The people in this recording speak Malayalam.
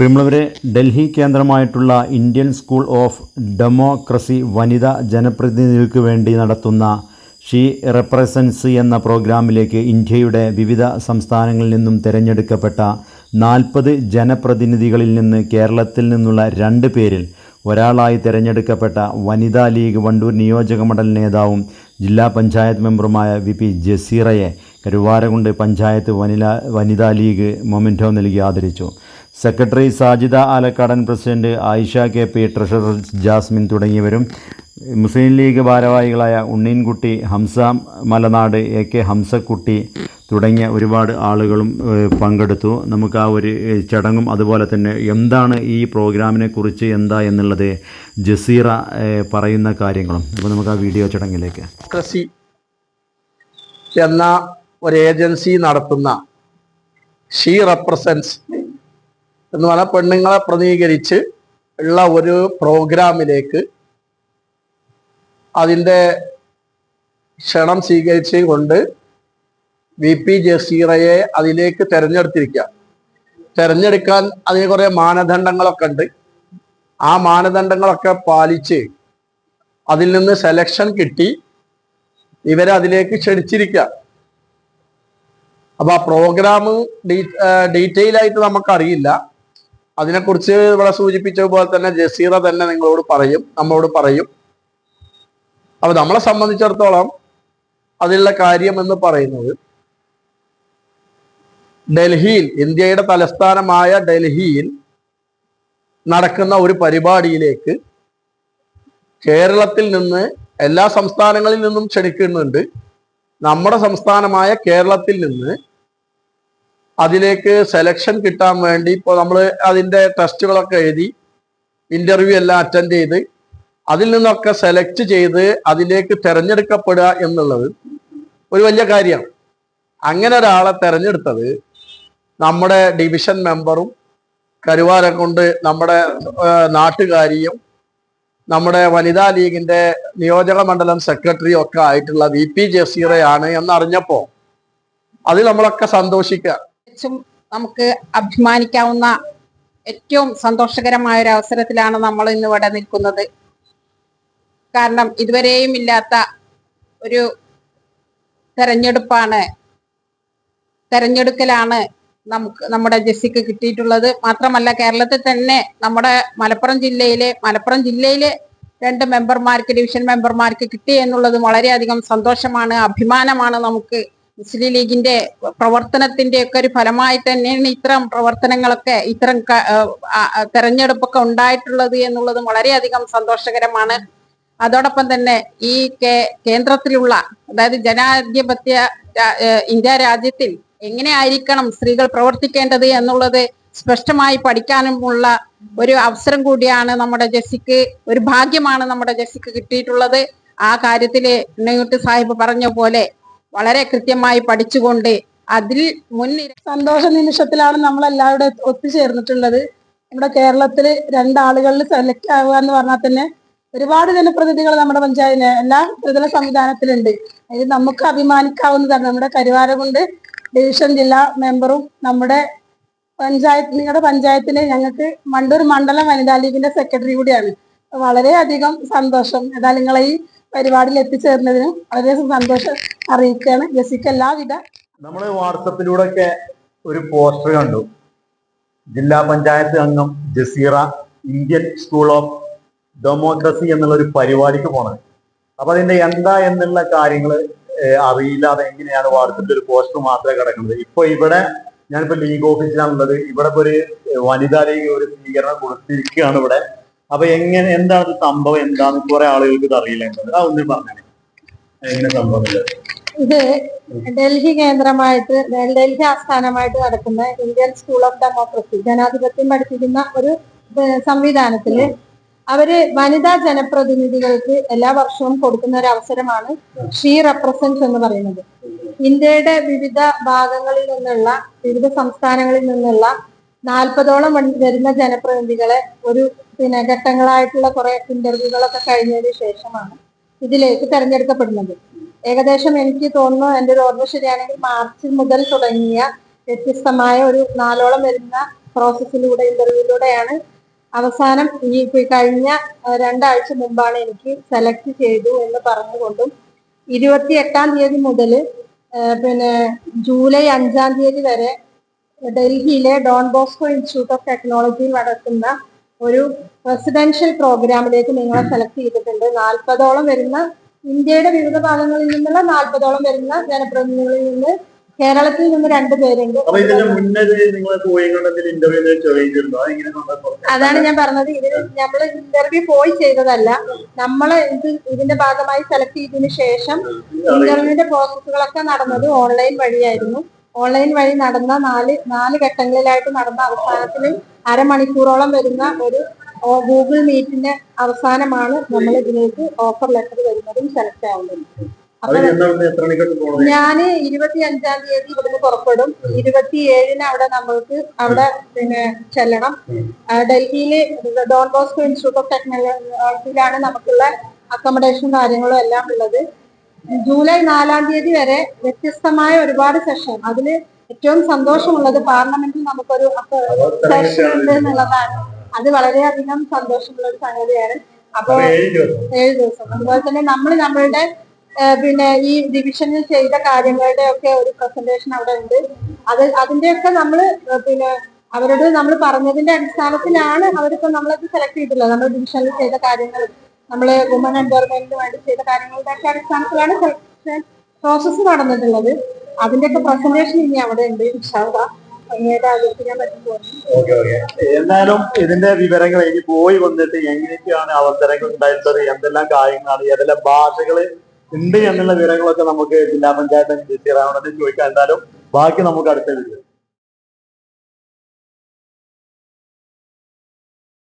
പ്രിയമുള്ളവരെ ഡൽഹി കേന്ദ്രമായിട്ടുള്ള ഇന്ത്യൻ സ്കൂൾ ഓഫ് ഡെമോക്രസി വനിതാ ജനപ്രതിനിധികൾക്ക് വേണ്ടി നടത്തുന്ന ഷീ റെപ്രസൻസ് എന്ന പ്രോഗ്രാമിലേക്ക് ഇന്ത്യയുടെ വിവിധ സംസ്ഥാനങ്ങളിൽ നിന്നും തിരഞ്ഞെടുക്കപ്പെട്ട നാൽപ്പത് ജനപ്രതിനിധികളിൽ നിന്ന് കേരളത്തിൽ നിന്നുള്ള രണ്ട് പേരിൽ ഒരാളായി തിരഞ്ഞെടുക്കപ്പെട്ട വനിതാ ലീഗ് വണ്ടൂർ നിയോജക മണ്ഡല നേതാവും ജില്ലാ പഞ്ചായത്ത് മെമ്പറുമായ വി പി ജസീറയെ കരുവാരകുണ്ട് പഞ്ചായത്ത് വനില വനിതാ ലീഗ് മൊമെന്റോ നൽകി ആദരിച്ചു. Secretary Sajida Alakkadan president Ayisha K P treasurer Jasmin തുടങ്ങിയവരും മുസ്ലിം ലീഗ് ഭാരവാഹികളായ ഉണ്ണീൻകുട്ടി ഹംസ മലനാട് എ കെ ഹംസക്കുട്ടി തുടങ്ങിയ ഒരുപാട് ആളുകളും പങ്കെടുത്തു. നമുക്ക് ആ ഒരു ചടങ്ങും അതുപോലെ തന്നെ എന്താണ് ഈ പ്രോഗ്രാമിനെ കുറിച്ച് എന്താ എന്നുള്ളത് ജസീറ പറയുന്ന കാര്യങ്ങളും. അപ്പോൾ നമുക്ക് ആ വീഡിയോ ചടങ്ങിലേക്ക്. എന്ന ഒരു ഏജൻസി നടത്തുന്ന ഷീ റെപ്രസെൻസ് എന്ന് പറഞ്ഞാൽ പെണ്ണുങ്ങളെ പ്രതിനിധീകരിച്ച് ഉള്ള ഒരു പ്രോഗ്രാമിലേക്ക് അതിന്റെ ക്ഷണം സ്വീകരിച്ച് കൊണ്ട് വി പി ജസീറയെ അതിലേക്ക് തെരഞ്ഞെടുത്തിരിക്കുക തെരഞ്ഞെടുക്കാൻ അതിന് കുറേ മാനദണ്ഡങ്ങളൊക്കെ ഉണ്ട്. ആ മാനദണ്ഡങ്ങളൊക്കെ പാലിച്ച് അതിൽ നിന്ന് സെലക്ഷൻ കിട്ടി. ഇവരെ അതിലേക്ക് ക്ഷണിച്ചിരിക്കുക അപ്പൊ ആ പ്രോഗ്രാം ഡീറ്റെയിൽ ആയിട്ട് നമുക്കറിയില്ല. അതിനെക്കുറിച്ച് ഇവിടെ സൂചിപ്പിച്ച പോലെ തന്നെ ജസീറ തന്നെ നിങ്ങളോട് പറയും നമ്മളോട് പറയും. അപ്പൊ നമ്മളെ സംബന്ധിച്ചിടത്തോളം അതിലുള്ള കാര്യം എന്ന് പറയുന്നത് ഡൽഹിയിൽ ഇന്ത്യയുടെ തലസ്ഥാനമായ ഡൽഹിയിൽ നടക്കുന്ന ഒരു പരിപാടിയിലേക്ക് കേരളത്തിൽ നിന്ന് എല്ലാ സംസ്ഥാനങ്ങളിൽ നിന്നും ക്ഷണിക്കുന്നുണ്ട്. നമ്മുടെ സംസ്ഥാനമായ കേരളത്തിൽ നിന്ന് അതിലേക്ക് സെലക്ഷൻ കിട്ടാൻ വേണ്ടി ഇപ്പോൾ നമ്മൾ അതിന്റെ ടെസ്റ്റുകളൊക്കെ എഴുതി ഇന്റർവ്യൂ എല്ലാം അറ്റൻഡ് ചെയ്ത് അതിൽ നിന്നൊക്കെ സെലക്ട് ചെയ്ത് അതിലേക്ക് തിരഞ്ഞെടുക്കപ്പെടുക എന്നുള്ളത് ഒരു വലിയ കാര്യമാണ് അങ്ങനെ ഒരാളെ തിരഞ്ഞെടുത്തത് നമ്മുടെ ഡിവിഷൻ മെമ്പറും കരുവാരം കൊണ്ട് നമ്മുടെ നാട്ടുകാരിയും നമ്മുടെ വനിതാ ലീഗിന്റെ നിയോജക മണ്ഡലം സെക്രട്ടറി ഒക്കെ ആയിട്ടുള്ള വി പി ജസീറയാണ് എന്നറിഞ്ഞപ്പോ അതിൽ നമ്മളൊക്കെ സന്തോഷിക്കുക. തികച്ചും നമുക്ക് അഭിമാനിക്കാവുന്ന ഏറ്റവും സന്തോഷകരമായ ഒരു അവസരത്തിലാണ് നമ്മൾ ഇന്ന് ഇവിടെ നിൽക്കുന്നത്. കാരണം ഇതുവരെയും ഇല്ലാത്ത ഒരു തെരഞ്ഞെടുപ്പാണ് തെരഞ്ഞെടുക്കലാണ് നമുക്ക് നമ്മുടെ ജെസ്സിക്ക് കിട്ടിയിട്ടുള്ളത്. മാത്രമല്ല കേരളത്തിൽ തന്നെ നമ്മുടെ മലപ്പുറം ജില്ലയിലെ മലപ്പുറം ജില്ലയിലെ രണ്ട് മെമ്പർമാർക്ക് ഡിവിഷൻ മെമ്പർമാർക്ക് കിട്ടി എന്നുള്ളത് വളരെയധികം സന്തോഷമാണ് അഭിമാനമാണ് നമുക്ക് മുസ്ലിം ലീഗിന്റെ പ്രവർത്തനത്തിന്റെ ഒക്കെ ഒരു ഫലമായി തന്നെയാണ് ഇത്തരം പ്രവർത്തനങ്ങളൊക്കെ ഇത്തരം തെരഞ്ഞെടുപ്പൊക്കെ ഉണ്ടായിട്ടുള്ളത് എന്നുള്ളത് വളരെയധികം സന്തോഷകരമാണ്. അതോടൊപ്പം തന്നെ ഈ കേന്ദ്രത്തിലുള്ള അതായത് ജനാധിപത്യ ഇന്ത്യ രാജ്യത്തിൽ എങ്ങനെയായിരിക്കണം സ്ത്രീകൾ പ്രവർത്തിക്കേണ്ടത് എന്നുള്ളത് സ്പഷ്ടമായി പഠിക്കാനുമുള്ള ഒരു അവസരം കൂടിയാണ് നമ്മുടെ ജസിക്ക് ഒരു ഭാഗ്യമാണ് നമ്മുടെ ജസിക്ക് കിട്ടിയിട്ടുള്ളത്. ആ കാര്യത്തിൽ ഉണ്ണയൂട്ട് സാഹിബ് പറഞ്ഞ പോലെ വളരെ കൃത്യമായി പഠിച്ചുകൊണ്ട് അതിൽ മുൻനിര സന്തോഷ നിമിഷത്തിലാണ് നമ്മൾ എല്ലാവരും ഒത്തുചേർന്നിട്ടുള്ളത്. നമ്മുടെ കേരളത്തിൽ രണ്ടാളുകളിൽ സെലക്ട് ആവുക എന്ന് പറഞ്ഞാൽ തന്നെ ഒരുപാട് ജനപ്രതിനിധികൾ നമ്മുടെ പഞ്ചായത്തിന് എല്ലാ ത്രിതല സംവിധാനത്തിലുണ്ട്. അതിൽ നമുക്ക് അഭിമാനിക്കാവുന്നതാണ്. നമ്മുടെ കരുവാരകുണ്ട് ഡിവിഷൻ ജില്ലാ മെമ്പറും നമ്മുടെ പഞ്ചായത്ത് നിങ്ങളുടെ പഞ്ചായത്തിന് ഞങ്ങൾക്ക് മണ്ടൂർ മണ്ഡലം വനിതാ ലീഗിന്റെ സെക്രട്ടറി കൂടിയാണ്. വളരെയധികം സന്തോഷം. ഏതായാലും നിങ്ങളെ ഈ പരിപാടിയിൽ എത്തിച്ചേർന്നതിനും വളരെ സന്തോഷം. അറിയിക്കുകയാണ് ജസിക്ക് എല്ലാവിധ നമ്മൾ വാട്സപ്പിലൂടെ ഒക്കെ ഒരു പോസ്റ്റർ കണ്ടു. ജില്ലാ പഞ്ചായത്ത് അംഗം Jaseera Indian school of democracy എന്നുള്ള ഒരു പരിപാടിക്ക് പോണത്. അപ്പൊ അതിന്റെ എന്താ എന്നുള്ള കാര്യങ്ങൾ അറിയില്ലാതെ എങ്ങനെയാണ് വാട്സപ്പിൽ ഒരു പോസ്റ്റർ മാത്രമേ കിടക്കുന്നത്. ഇപ്പൊ ഇവിടെ ഞാനിപ്പോ ലീഗ് ഓഫീസിലാണുള്ളത്. ഇവിടെ ഇപ്പൊ ഒരു വനിതാ ലീഗ് ഒരു സ്വീകരണം കൊടുത്തിരിക്കുകയാണ് ഇവിടെ. അപ്പൊ എങ്ങനെ എന്താണ് സംഭവം? എന്താന്ന് കുറെ ആളുകൾക്ക് ഇത് അറിയില്ല എന്നുള്ളത്. ആ ഒന്നും പറഞ്ഞു എങ്ങനെ സംഭവം ഇത്? ഡൽഹി കേന്ദ്രമായിട്ട് ഡൽഹി ആസ്ഥാനമായിട്ട് നടക്കുന്ന ഇന്ത്യൻ സ്കൂൾ ഓഫ് ഡെമോക്രസി ജനാധിപത്യം പഠിപ്പിക്കുന്ന ഒരു സംവിധാനത്തിൽ അവർ വനിതാ ജനപ്രതിനിധികൾക്ക് എല്ലാ വർഷവും കൊടുക്കുന്ന ഒരു അവസരമാണ് ഷീ റെപ്രസെന്റ് എന്ന് പറയുന്നത് ഇന്ത്യയുടെ വിവിധ ഭാഗങ്ങളിൽ നിന്നുള്ള വിവിധ സംസ്ഥാനങ്ങളിൽ നിന്നുള്ള നാൽപ്പതോളം വരുന്ന ജനപ്രതിനിധികളെ ഒരു പിന്നെ ഘട്ടങ്ങളായിട്ടുള്ള കുറെ ഇന്റർവ്യൂകളൊക്കെ കഴിഞ്ഞതിന് ശേഷമാണ് ഇതിലേക്ക് തെരഞ്ഞെടുക്കപ്പെടുന്നത് ഏകദേശം എനിക്ക് തോന്നുന്നു എന്റെ ഒരു ഓർമ്മ ശരിയാണെങ്കിൽ മാർച്ച് മുതൽ തുടങ്ങിയ വ്യത്യസ്തമായ ഒരു നാലോളം വരുന്ന പ്രോസസ്സിലൂടെ ഇന്റർവ്യൂയിലൂടെയാണ് അവസാനം ഈ കഴിഞ്ഞ രണ്ടാഴ്ച മുമ്പാണ് എനിക്ക് സെലക്ട് ചെയ്തു എന്ന് പറഞ്ഞുകൊണ്ടും ഇരുപത്തി എട്ടാം തീയതി മുതൽ പിന്നെ ജൂലൈ അഞ്ചാം തീയതി വരെ ഡൽഹിയിലെ ഡോൺ ബോസ്കോ ഇൻസ്റ്റിറ്റ്യൂട്ട് ഓഫ് ടെക്നോളജിയിൽ നടക്കുന്ന ഒരു റെസിഡൻഷ്യൽ പ്രോഗ്രാമിലേക്ക് നിങ്ങളെ സെലക്ട് ചെയ്തിട്ടുണ്ട്. നാൽപ്പതോളം വരുന്ന ഇന്ത്യയുടെ വിവിധ ഭാഗങ്ങളിൽ നിന്നുള്ള നാൽപ്പതോളം വരുന്ന ജനപ്രതിനിധികളിൽ നിന്ന് കേരളത്തിൽ നിന്ന് രണ്ടു പേരുണ്ട്. അതാണ് ഞാൻ പറഞ്ഞത്. ഇതിന് നമ്മൾ ഇന്റർവ്യൂ പോയി ചെയ്തതല്ല. നമ്മൾ ഇത് ഇതിന്റെ ഭാഗമായി സെലക്ട് ചെയ്തതിനു ശേഷം ഇന്റർവ്യൂവിന്റെ പ്രോസസ്സുകളൊക്കെ നടന്നത് ഓൺലൈൻ വഴിയായിരുന്നു. ഓൺലൈൻ വഴി നടന്ന നാല് നാല് ഘട്ടങ്ങളിലായിട്ട് നടന്ന അവസാനത്തിൽ അരമണിക്കൂറോളം വരുന്ന ഒരു ഗൂഗിൾ മീറ്റിന്റെ അവസാനമാണ് നമ്മൾ ഇതിലേക്ക് ഓഫർ ലെറ്റർ വരുന്നതും സെലക്ട് ആവുന്നതും. ഞാൻ ഇരുപത്തി അഞ്ചാം തീയതി ഇവിടുന്ന് പുറപ്പെടും. ഇരുപത്തി ഏഴിന് അവിടെ നമ്മൾക്ക് അവിടെ പിന്നെ ചെല്ലണം. ഡൽഹിയിൽ ഡോൺ ബോസ്കോ ഇൻസ്റ്റിറ്റ്യൂട്ട് ഓഫ് ടെക്നോളജിയിലാണ് നമുക്കുള്ള അക്കോമഡേഷൻ കാര്യങ്ങളും എല്ലാം ഉള്ളത്. ജൂലൈ നാലാം തീയതി വരെ വ്യത്യസ്തമായ ഒരുപാട് സെഷൻ അതിൽ ഏറ്റവും സന്തോഷമുള്ളത് പാർലമെന്റിൽ നമുക്കൊരു സെഷൻ ഉണ്ട് എന്നുള്ളതാണ്. അത് വളരെയധികം സന്തോഷമുള്ള ഒരു സംഗതിയാണ്. അപ്പൊ ഏഴ് ദിവസം. അതുപോലെ തന്നെ നമ്മൾ നമ്മളുടെ പിന്നെ ഈ ഡിവിഷനിൽ ചെയ്ത കാര്യങ്ങളുടെ ഒക്കെ ഒരു പ്രസന്റേഷൻ അവിടെ ഉണ്ട്. അത് അതിന്റെയൊക്കെ നമ്മൾ പിന്നെ അവരോട് നമ്മൾ പറഞ്ഞതിന്റെ അടിസ്ഥാനത്തിലാണ് അവരിപ്പോ നമ്മളത് സെലക്ട് ചെയ്തിട്ടുള്ളത്. നമ്മൾ ഡിവിഷനിൽ ചെയ്ത കാര്യങ്ങൾ നമ്മൾ വുമൺ എംപവർമെന്റിന് വേണ്ടി ചെയ്ത കാര്യങ്ങളുടെ ഒക്കെ അടിസ്ഥാനത്തിലാണ് സെലക്ഷൻ പ്രോസസ്സ് നടന്നിട്ടുള്ളത്. അതിന്റെയൊക്കെ പ്രസന്റേഷൻ ഇനി അവിടെ ഉണ്ട് ഇൻഷാല്ല എന്നാലും ഇതിന്റെ വിവരങ്ങൾ ഇനി പോയി വന്നിട്ട് എങ്ങനെയൊക്കെയാണ് അവസരങ്ങൾ ഉണ്ടായിട്ടുള്ളത് എന്തെല്ലാം കാര്യങ്ങളാണ് ഏതെല്ലാം ഭാഷകൾ ഉണ്ട് എന്നുള്ള വിവരങ്ങളൊക്കെ നമുക്ക് ജില്ലാ പഞ്ചായത്ത് ചോദിക്കാൻ എന്തായാലും ബാക്കി നമുക്ക് അടുത്ത വീഡിയോ